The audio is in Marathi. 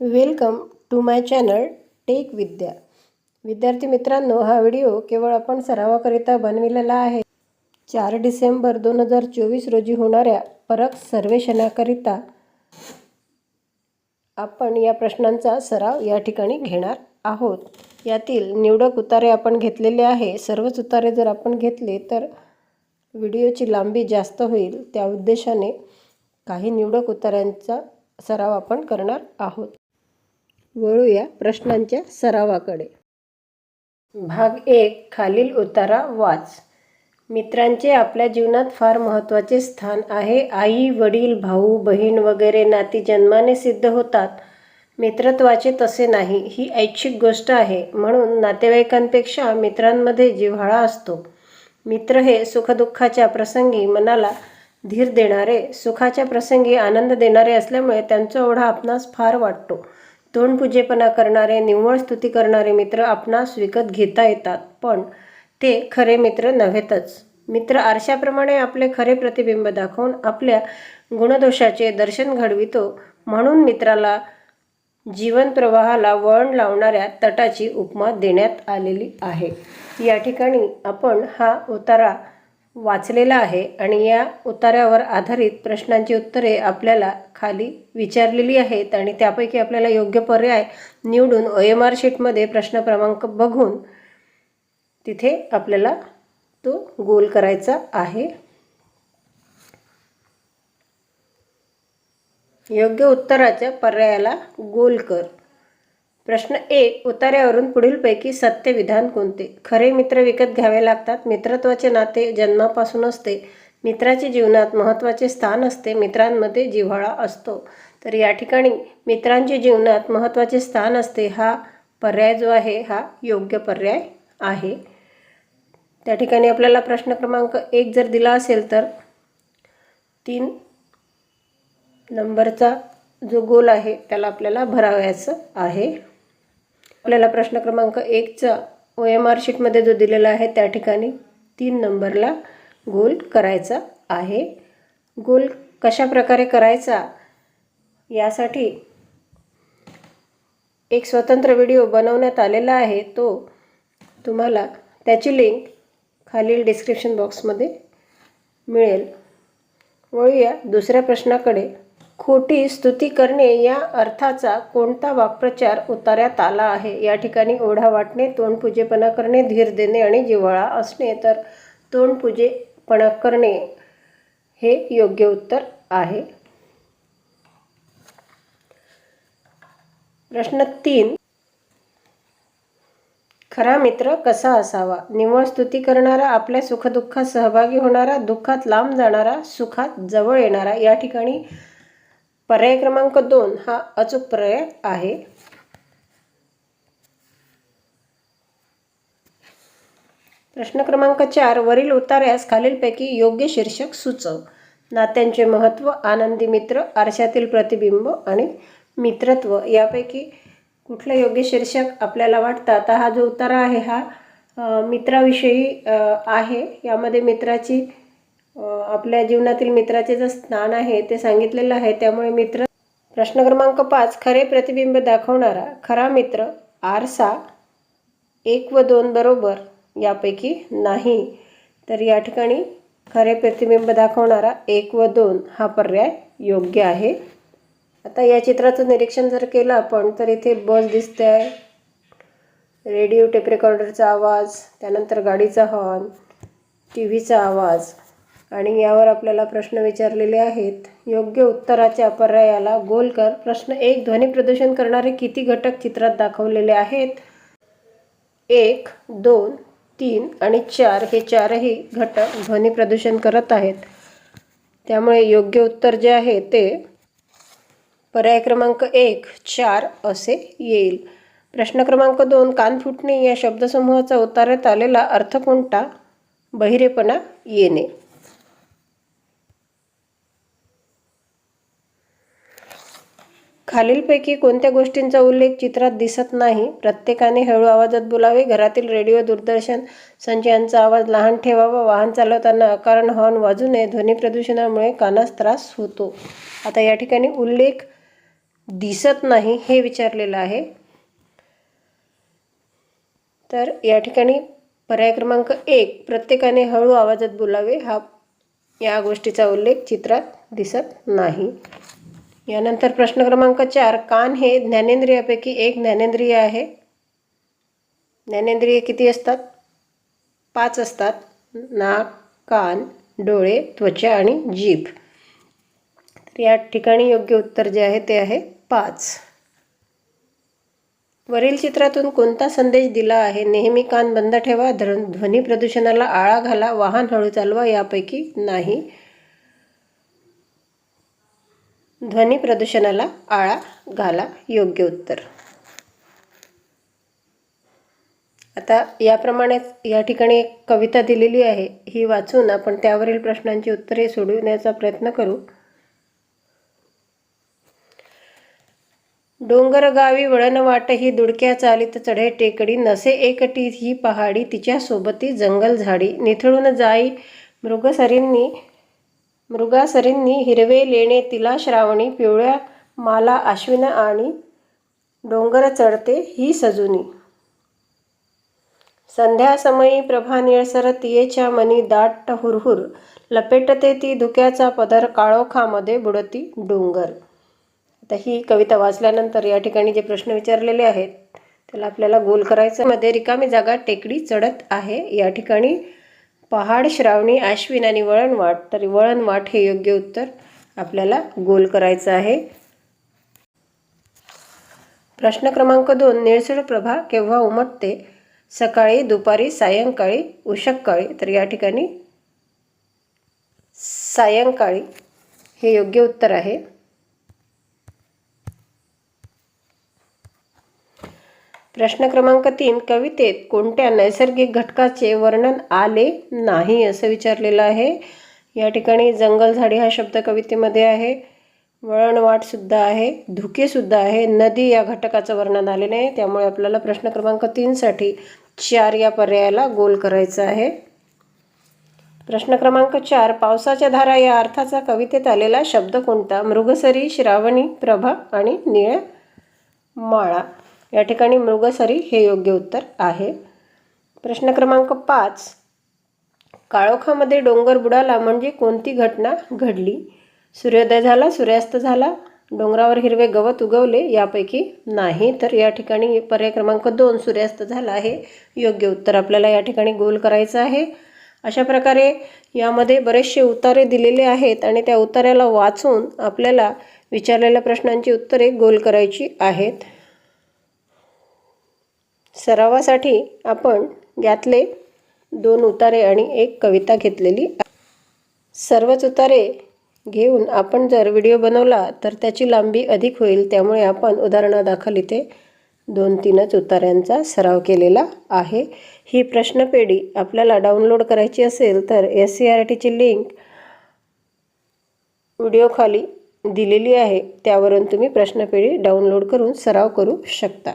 Welcome to my channel tech Vidya. विद्यार्थी मित्रांनो हा व्हिडिओ केवळ आपण सरावाकरिता बनविलेला आहे. चार डिसेंबर दोन हजार चोवीस रोजी होणाऱ्या परक सर्वेक्षणाकरिता आपण या प्रश्नांचा सराव या ठिकाणी घेणार आहोत. यातील निवडक उतारे आपण घेतलेले आहे. सर्वच उतारे जर आपण घेतले तर व्हिडिओची लांबी जास्त होईल. त्या उद्देशाने काही निवडक उतार्यांचा सराव आपण करणार आहोत. वळूया प्रश्नांच्या सरावाकडे. भाग एक खालील उतारा वाच. मित्रांचे आपल्या जीवनात फार महत्त्वाचे स्थान आहे. आई वडील भाऊ बहीण वगैरे नाती जन्माने सिद्ध होतात. मित्रत्वाचे तसे नाही. ही ऐच्छिक गोष्ट आहे. म्हणून नातेवाईकांपेक्षा मित्रांमध्ये जिव्हाळा असतो. मित्र हे सुखदुःखाच्या प्रसंगी मनाला धीर देणारे सुखाच्या प्रसंगी आनंद देणारे असल्यामुळे त्यांचा ओढा आपणास फार वाटतो. तोंडपूजेपणा करणारे निव्वळ स्तुती करणारे मित्र आपणास विकत घेता येतात. पण ते खरे मित्र नव्हेतच. मित्र आरशाप्रमाणे आपले खरे प्रतिबिंब दाखवून आपल्या गुणदोषाचे दर्शन घडवितो. म्हणून मित्राला जीवन प्रवाहाला वळण लावणाऱ्या तटाची उपमा देण्यात आलेली आहे. या ठिकाणी आपण हा उतारा वाचलेला आहे आणि या उतार्यावर आधारित प्रश्नांची उत्तरे आपल्याला खाली विचारलेली आहेत आणि त्यापैकी आपल्याला योग्य पर्याय निवडून ओ एम आर शीटमध्ये प्रश्न क्रमांक बघून तिथे आपल्याला तो गोल करायचा आहे. योग्य उत्तराच्या पर्यायाला गोल कर. प्रश्न एक उतार्यावरून पुढीलपैकी सत्य विधान कोणते? खरे मित्र विकत घ्यावे लागतात मित्रत्वाचे नाते जन्मापासून असते मित्राचे जीवनात महत्त्वाचे स्थान असते मित्रांमध्ये जिव्हाळा असतो. तर या ठिकाणी मित्रांचे जीवनात महत्त्वाचे स्थान असते हा पर्याय जो आहे हा योग्य पर्याय आहे. त्या ठिकाणी आपल्याला प्रश्न क्रमांक एक जर दिला असेल तर तीन नंबरचा जो गोल आहे त्याला आपल्याला भरावयाचं आहे. आपल्याला प्रश्न क्रमांक एकचा ओ एम आर शीटमध्ये जो दिलेला आहे त्या ठिकाणी तीन नंबरला गोल करायचा आहे. गोल कशा प्रकारे करायचा? यासाठी एक स्वतंत्र व्हिडिओ बनवण्यात आलेला आहे. तो तुम्हाला त्याची लिंक खालील डिस्क्रिप्शन बॉक्समध्ये मिळेल. वळूया दुसऱ्या प्रश्नाकडे. खोटी स्तुती करणे या अर्थाचा कोणता वाक्प्रचार उतार्यात आला आहे? या ठिकाणी ओढा वाटणे तोंडपूजेपणा करणे धीर देणे आणि जिव्हाळा असणे तर तोंडपूजेपणा करणे हे योग्य उत्तर आहे. प्रश्न तीन. खरा मित्र कसा असावा? निव्वळ स्तुती करणारा आपल्या सुखदुःखात सहभागी होणारा दुःखात लांब जाणारा सुखात जवळ येणारा या ठिकाणी पर्याय क्रमांक दोन हा अचूक पर्याय आहे. प्रश्न क्रमांक चार वरील उतार्यास खालीलपैकी योग्य शीर्षक सुचव. नात्यांचे महत्त्व आनंदी मित्र आरशातील प्रतिबिंब आणि मित्रत्व यापैकी कुठलं योग्य शीर्षक आपल्याला वाटतं? आता हा जो उतारा आहे हा मित्राविषयी आहे. यामध्ये मित्राची आपल्या जीवनातील मित्राचे जे स्थान आहे ते सांगितलेलं आहे त्यामुळे मित्र प्रश्न क्रमांक पाच खरे प्रतिबिंब दाखवणारा खरा मित्र आरसा एक व दोन बरोबर यापैकी नाही. तर या ठिकाणी खरे प्रतिबिंब दाखवणारा एक व दोन हा पर्याय योग्य आहे. आता या चित्राचं निरीक्षण जर केलं आपण तर इथे बस दिसते. आहे रेडिओ टेप रेकॉर्डरचा आवाज त्यानंतर गाडीचा हॉर्न टी व्हीचा आवाज. आणि यावर आपल्याला प्रश्न विचारलेले आहेत. योग्य उत्तराच्या पर्यायाला गोल कर. प्रश्न एक ध्वनी प्रदूषण करणारे किती घटक चित्रात दाखवलेले आहेत? एक दोन तीन आणि चार हे चारही घटक ध्वनी प्रदूषण करत आहेत. त्यामुळे योग्य उत्तर जे आहे ते पर्याय क्रमांक एक चार असे येईल. प्रश्न क्रमांक दोन कान फुटणे या शब्दसमूहाचा उतारत आलेला अर्थ कोणता? बहिरेपणा येणे. खालीलपैकी कोणत्या गोष्टींचा उल्लेख चित्रात दिसत नाही प्रत्येकाने हळू आवाजात बोलावे घरातील रेडिओ दूरदर्शन संच यांचा आवाज लहान ठेवावा वाहन चालवताना अकारण हॉर्न वाजू नये ध्वनी प्रदूषणामुळे कानास त्रास होतो. आता या ठिकाणी उल्लेख दिसत नाही हे विचारलेलं आहे. तर या ठिकाणी पर्याय क्रमांक एक प्रत्येकाने हळू आवाजात बोलावे हा या गोष्टीचा उल्लेख चित्रात दिसत नाही. यानंतर प्रश्न क्रमांक चार कान हे ज्ञानेंद्रियापैकी एक ज्ञानेंद्रिय आहे. ज्ञानेंद्रिय किती असतात? पाच असतात. नाक कान डोळे त्वचा आणि जीभ. तर या ठिकाणी योग्य उत्तर जे आहे ते आहे पाच. वरील चित्रातून कोणता संदेश दिला आहे? नेहमी कान बंद ठेवा धर ध्वनी प्रदूषणाला आळा घाला वाहन हळू चालवा यापैकी नाही. ध्वनी प्रदूषणाला आळा घाला योग्य उत्तर. आता याप्रमाणेच या ठिकाणी एक कविता दिलेली आहे. ही वाचून आपण त्यावरील प्रश्नांची उत्तरे सोडविण्याचा प्रयत्न करू. डोंगर गावी वळण वाट ही दुडक्या चालीत चढे टेकडी नसे एकटी ही पहाडी तिच्या सोबती जंगल झाडी निथळून जाई मृगसरींनी मृगासरींनी हिरवे लेणे तिला श्रावणी पिवळ्या माला आश्विन आणि डोंगर चढते ही सजुनी. संध्यासमयी प्रभा निळसर तियेच्या मनी दाट हुरहुर लपेटते ती धुक्याचा पदर काळोखामध्ये बुडती डोंगर. आता ही कविता वाचल्यानंतर या ठिकाणी जे प्रश्न विचारलेले आहेत त्याला आपल्याला गोल करायचं मध्ये रिकामी जागा टेकडी चढत आहे. या ठिकाणी पहाड श्रावणी आश्विन आणि वळणवाट तर वळणवाट हे योग्य उत्तर आपल्याला गोल करायचं आहे. प्रश्न क्रमांक दोन. निळसळ प्रभा केव्हा उमटते? सकाळी दुपारी सायंकाळी उशक्काळी तर या ठिकाणी सायंकाळी हे योग्य उत्तर आहे. प्रश्न क्रमांक तीन कवितेत कोणत्या नैसर्गिक घटकाचे वर्णन आले नाही असं विचारलेलं आहे. या ठिकाणी जंगल झाडी हा शब्द कवितेमध्ये आहे. वळणवाटसुद्धा आहे. धुकेसुद्धा आहे. नदी या घटकाचं वर्णन आले नाही. त्यामुळे आपल्याला प्रश्न क्रमांक तीनसाठी चार या पर्यायाला गोल करायचं आहे. प्रश्न क्रमांक चार पावसाच्या धारा या अर्थाचा कवितेत आलेला शब्द कोणता? मृगसरी श्रावणी प्रभा आणि निळ्या माळा. या ठिकाणी मृगसरी हे योग्य उत्तर आहे. प्रश्न क्रमांक पाच. काळोखामध्ये डोंगर बुडाला म्हणजे कोणती घटना घडली? सूर्योदय झाला सूर्यास्त झाला डोंगरावर हिरवे गवत उगवले यापैकी नाही तर या ठिकाणी पर्याय क्रमांक दोन सूर्यास्त झाला हे योग्य उत्तर आपल्याला या ठिकाणी गोल करायचं आहे. अशा प्रकारे यामध्ये बरेचसे उतारे दिलेले आहेत आणि त्या उतार्याला वाचून आपल्याला विचारलेल्या प्रश्नांची उत्तरे गोल करायची आहेत. सरावासाठी आपण यातले दोन उतारे आणि एक कविता घेतलेली सर्वच उतारे घेऊन आपण जर व्हिडिओ बनवला तर त्याची लांबी अधिक होईल. त्यामुळे आपण उदाहरणादाखल इथे दोन तीनच उतार्यांचा सराव केलेला आहे. ही प्रश्नपेढी आपल्याला डाउनलोड करायची असेल तर एस सी आर टीची लिंक व्हिडिओखाली दिलेली आहे. त्यावरून तुम्ही प्रश्नपेढी डाउनलोड करून सराव करू शकता.